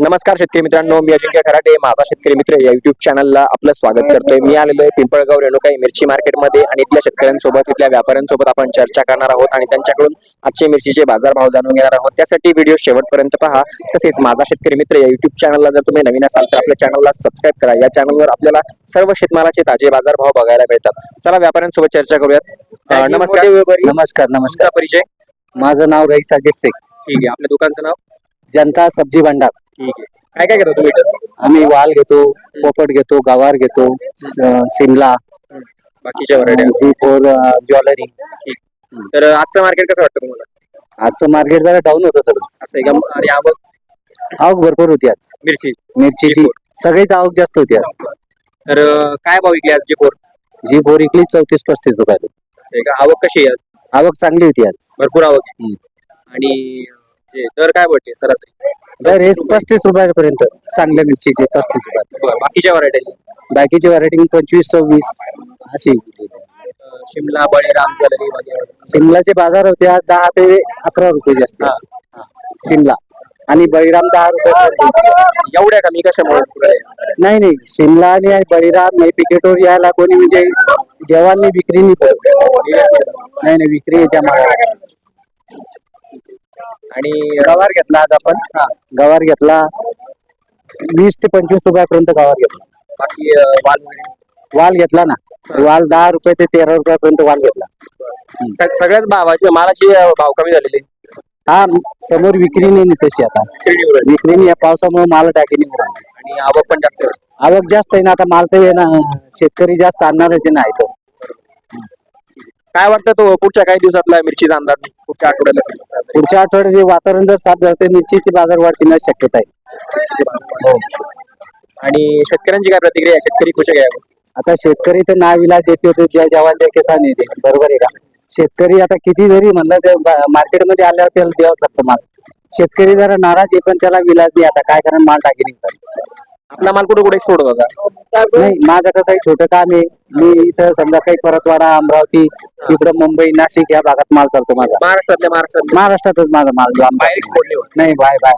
नमस्कार शेतकरी मित्रांनो मी अजिंक्य खराटे माझा शेतकरी मित्र या युट्यूब चॅनलला आपलं स्वागत करतोय. मी आलेलो आहे पिंपळगाव रेणुकाई मिरची मार्केटमध्ये आणि इथल्या शेतकऱ्यांसोबत इथल्या व्यापाऱ्यांसोबत आपण चर्चा करणार आहोत आणि त्यांच्याकडून आजचे मिरचीचे बाजारभाव जाणून घेणार आहोत. त्यासाठी व्हिडिओ शेवटपर्यंत पहा. तसेच माझा शेतकरी मित्र या युट्यूब चॅनलला जर तुम्ही नवीन असाल तर आपल्या चॅनलला सबस्क्राईब करा. या चॅनलवर आपल्याला सर्व शेतमालाचे ताजे बाजारभाव बघायला मिळतात. चला व्यापाऱ्यांसोबत चर्चा करूयात. नमस्कार. नमस्कार नमस्कार. परिचय? माझं नाव रईस शेख ठीक आहे. आपल्या दुकानचं नाव? जनता सब्जी भंडार. ठीक आहे. काय काय घेता तुम्ही इथं? आम्ही वाल घेतो पोपट घेतो गवार घेतो स- शिमला बाकीच्या व्हरायटी जी फोर ज्वेलरी. तर आजचं मार्केट कसं वाटतं तुम्हाला? आजचं मार्केट जरा डाऊन होतं सगळं. असं आहे का? आणि आवक? आवक भरपूर होती आज. मिरची? मिरचीची. सगळीच आवक जास्त होती आज. तर अं, काय भाव विकली आज जी फोर जी फोर इकली चौतीस पस्तीस रुपयाला आवक कशी आहे आज? आवक चांगली होती आज. भरपूर आवक आहे. हम्म. आणि हे दर काय पडते सरासरी? दर हे पस्तीस रुपयापर्यंत. चांगल्या मिरचीचे पस्तीस रुपये. बरं, बाकीच्या व्हरायटी बाकीची व्हरायटी पंचवीस सव्वीस अशी शिमला बळीराम ज्वेलरी वगैरे. शिमलाचे बाजार होते आज दहा ते अकरा रुपये जास्त शिमला. आणि बळीराम दहा रुपये एवढ्या कमी कशामुळे पुढे? नाही नाही. शिमला आणि बळीराम नाही पिकेटोर यायला कोणी म्हणजे देवांनी विक्री नाही. नाही नाही विक्री त्या मालाला. आणि गवार घेतला आज आपण. गवार घेतला. वीस ते पंचवीस रुपयापर्यंत गवार घेतला. बाकी अं, वाल वगैरे? वाल घेतला ना. वाल दहा रुपये ते तेरा रुपयापर्यंत वाल घेतला. सग- सगळ्याच भावाची मालाची अं, भाव कमी झालेली? हा समोर विक्री नाही ना तशी आता. शिर्डीवर. विक्री नाही या पावसामुळे माल टाकी नाही उराली. आणि आवक पण जास्त आहे. आवक जास्त आहे ना आता माल तर आहे ना शेतकरी जास्त आणणारच आहे ना इथं. काय वाटतं तो पुढच्या काही दिवसातला मिरचीचा अंदाज पुढच्या आठवड्याला? पुढच्या आठवड्यात हे वातावरण जर साथ झालं तर मिरचीची बाजार वाढण्याची शक्यता आहे. हो. आणि शेतकऱ्यांची काय प्रतिक्रिया आहे? शेतकरी खुश आहे का? आता शेतकरी तर नाविलाज येते होते ज्या जवानच्या किसान येते. बरोबर आहे का? शेतकरी आता किती जरी म्हणलं ते मार्केटमध्ये आल्यावर त्याला द्यावंच लागतं माल. शेतकरी जरा नाराज आहे पण त्याला विलाज नाही. आता काय कारण माल टाकी निघतात. आपला माल कुठे कुठे एक्सपोर्ट होता नाही माझं कसं आहे छोटं काम आहे. मी इथं समजा काही परतवाडा अमरावती इकडं मुंबई नाशिक या भागात माल चालतो माझा. महाराष्ट्रातल्या महाराष्ट्रात महाराष्ट्रातच माझा माल जो आमचा- बाहेर एक्सपोर्ट नाही होत. नाही बाय बाय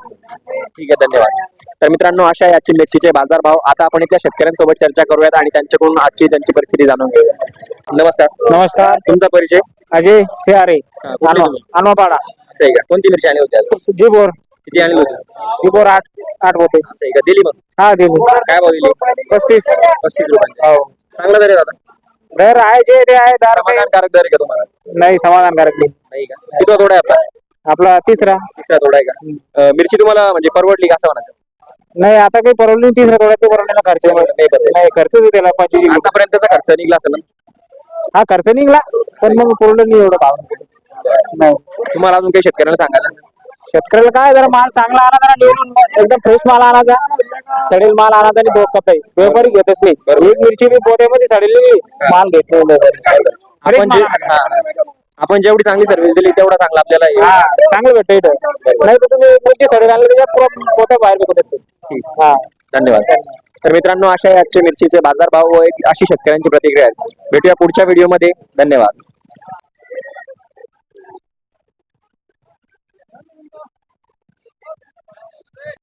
ठीक आहे धन्यवाद. तर मित्रांनो अशा आहे आजचे मिरचीचे बाजारभाव आता आपण इथल्या शेतकऱ्यांसोबत चर्चा करूयात आणि त्यांच्याकडून आजची त्यांची परिस्थिती जाणून घेऊया नमस्कार. नमस्कार. तुमचा परिचय? अजय सिआरे हा, कुठले तुम्ही? अनवापाडा असं आहे का कोणती मिरची आली होती आज? जी बोर. किती आणली होती? बोर आठ आठ होते असं आहे का? दिली मग? हा जी काय भाव दिली? पस्तीस. पस्तीस रुपये चांगला दर आहे दादा. दर आहे जे ते आहे दर समाधानकारक दर आहे का तुम्हाला? नाही समाधानकारक नाही. नाही का? किती थोडा आहे आपला? आपला तिसरा. तिसरा थोडा आहे का? अं, मिरची तुम्हाला म्हणजे परवडली का असं म्हणायचं? नाही आता काही परवडली नाही, तिसरा थोडा ते परवडलेला खर्च. नाही परवडली. नाही. खर्चच आहे त्याला पंचवीस रुपये. आतापर्यंतचा खर्च निघला असेल ना? हा खर्च निघला पण मग परवडलं नाही एवढं भाव. नाही. तुम्हाला अजून काही शेतकऱ्यांना सांगायचं शेतकऱ्याला काय जरा माल चांगला आणा जरा निवडून एकदम फ्रेश माल आणायचा सडेल माल आणायचा आणि धोका काही व्यापारी घेतच नाही. एक मिरची बी पोत्यामध्ये सडेली माल घेत नाही व्यापारी. आपण जे. आपण जेवढी चांगली सर्व्हिस दिली तेवढा चांगला आपल्याला येईल. हा चांगलं भेटतं इथं. नाही तर तुम्ही एक मिरची सडेल आणली पुरा पोत्या बाहेर भेटत हा. धन्यवाद. तर मित्रांनो अशा आहे आजचे मिरचीचे बाजारभाव व एक अशी शेतकऱ्यांची प्रतिक्रिया आहे भेटूया पुढच्या व्हिडिओमध्ये धन्यवाद.